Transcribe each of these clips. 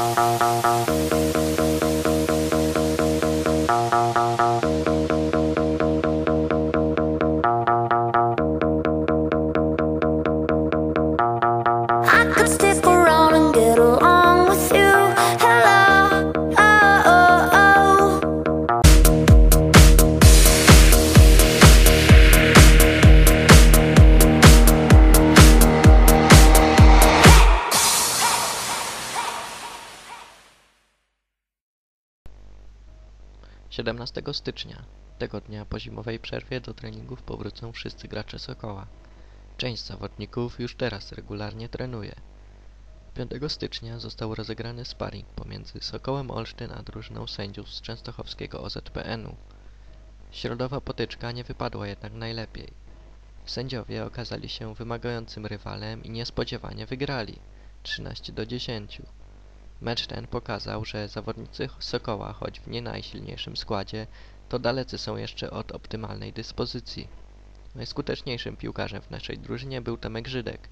Uh-huh. 17 stycznia. Tego dnia po zimowej przerwie do treningów powrócą wszyscy gracze Sokoła. Część zawodników już teraz regularnie trenuje. 5 stycznia został rozegrany sparring pomiędzy Sokołem Olsztyn a drużyną sędziów z częstochowskiego OZPN-u. Środowa potyczka nie wypadła jednak najlepiej. Sędziowie okazali się wymagającym rywalem i niespodziewanie wygrali 13 do 10. Mecz ten pokazał, że zawodnicy Sokoła, choć w nie najsilniejszym składzie, to dalecy są jeszcze od optymalnej dyspozycji. Najskuteczniejszym piłkarzem w naszej drużynie był Tomek Żydek,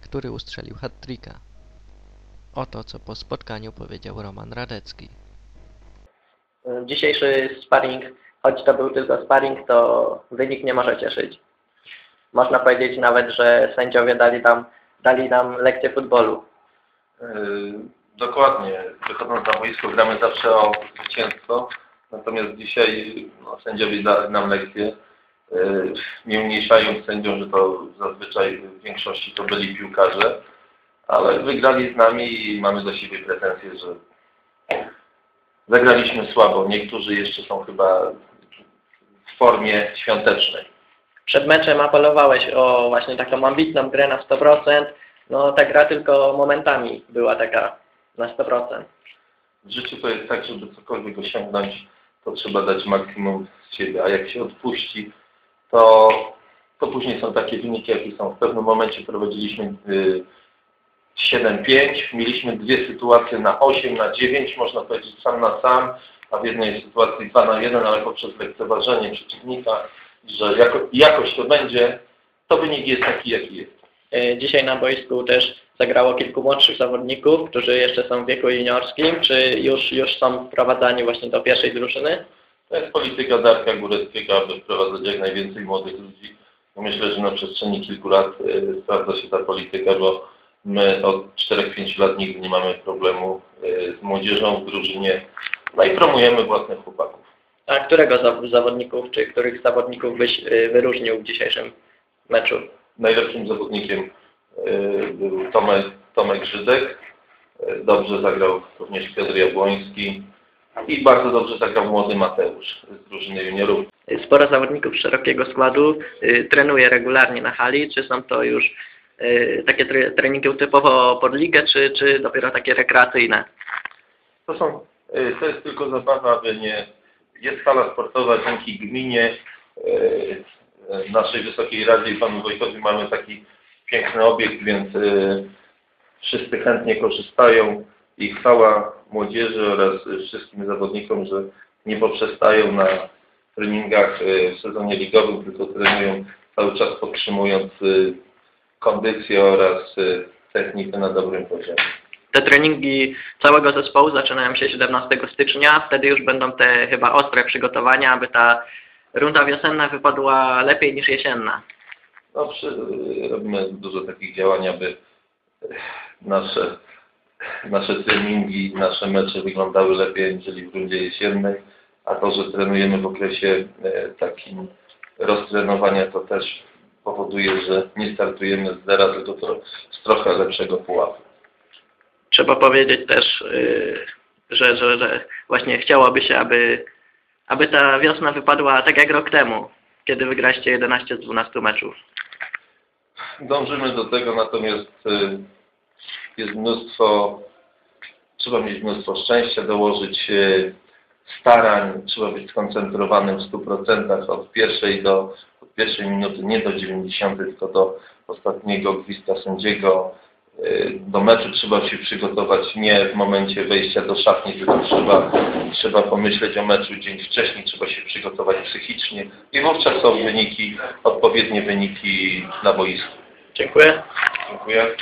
który ustrzelił hat-tricka. Oto co po spotkaniu powiedział Roman Radecki. Dzisiejszy sparring, choć to był tylko sparring, to wynik nie może cieszyć. Można powiedzieć nawet, że sędziowie dali nam, dali nam lekcję futbolu. Dokładnie. Wychodząc na boisko gramy zawsze o zwycięstwo. Natomiast dzisiaj no, sędziowie dali nam lekcję. Yy, Nie umniejszając sędziom, że to zazwyczaj w większości to byli piłkarze, ale wygrali z nami i mamy do siebie pretensje, że zagraliśmy słabo. Niektórzy jeszcze są chyba w formie świątecznej. Przed meczem apelowałeś o właśnie taką ambitną grę na 100%. No ta gra tylko momentami była taka na 100%. W życiu to jest tak, żeby cokolwiek osiągnąć, to trzeba dać maksimum z siebie, a jak się odpuści, to, to później są takie wyniki, jakie są. W pewnym momencie prowadziliśmy y, 7-5, mieliśmy dwie sytuacje na 8, na 9, można powiedzieć sam na sam, a w jednej sytuacji 2 na 1, ale poprzez lekceważenie przeciwnika, że jako, jakoś to będzie, to wynik jest taki, jaki jest. Y, Dzisiaj na boisku też zagrało kilku młodszych zawodników, którzy jeszcze są w wieku juniorskim, czy już, już są wprowadzani właśnie do pierwszej drużyny? To jest polityka Darka Góreckiego, aby wprowadzać jak najwięcej młodych ludzi. No Myślę, że na przestrzeni kilku lat y, sprawdza się ta polityka, bo my od 4-5 lat nigdy nie mamy problemu y, z młodzieżą w drużynie. No i promujemy własnych chłopaków. A którego zaw- zawodników, czy których zawodników byś y, wyróżnił w dzisiejszym meczu? Najlepszym zawodnikiem był Tomek, Tomek Żydek. Y, Dobrze zagrał również Piotr Jabłoński. I bardzo dobrze zagrał młody Mateusz z drużyny juniorów. Sporo zawodników szerokiego składu y, trenuje regularnie na hali. Czy są to już y, takie tre treningi typowo pod ligę, czy, czy dopiero takie rekreacyjne? To są, to jest tylko zabawa, aby nie, jest hala sportowa dzięki gminie, naszej Wysokiej Radzie i Panu Wojtowi mamy taki piękny obiekt, więc y, wszyscy chętnie korzystają i chwała młodzieży oraz wszystkim zawodnikom, że nie poprzestają na treningach y, w sezonie ligowym, tylko trenują cały czas podtrzymując y, kondycję oraz technikę na dobrym poziomie. Te treningi całego zespołu zaczynają się 17 stycznia. Wtedy już będą te chyba ostre przygotowania, aby ta runda wiosenna wypadła lepiej niż jesienna. No, przy, robimy dużo takich działań, aby nasze, nasze treningi, nasze mecze wyglądały lepiej aniżeli w rundzie jesiennej, a to, że trenujemy w okresie e, takim roztrenowania, to też powoduje, że nie startujemy z zera, tylko to z trochę lepszego pułapu. Trzeba powiedzieć też, że, że, że właśnie chciałoby się, aby, aby ta wiosna wypadła tak jak rok temu, kiedy wygraliście 11 z 12 meczów. Dążymy do tego, natomiast y, jest mnóstwo, trzeba mieć mnóstwo szczęścia, dołożyć y, starań, trzeba być skoncentrowanym w 100% od pierwszej do od pierwszej minuty, nie do 90, tylko do ostatniego gwizdka sędziego. Y, Do meczu trzeba się przygotować nie w momencie wejścia do szatni, tylko trzeba, trzeba pomyśleć o meczu dzień wcześniej, trzeba się przygotować psychicznie i wówczas są wyniki, odpowiednie wyniki na boisku. Dziękuję. Dziękuję.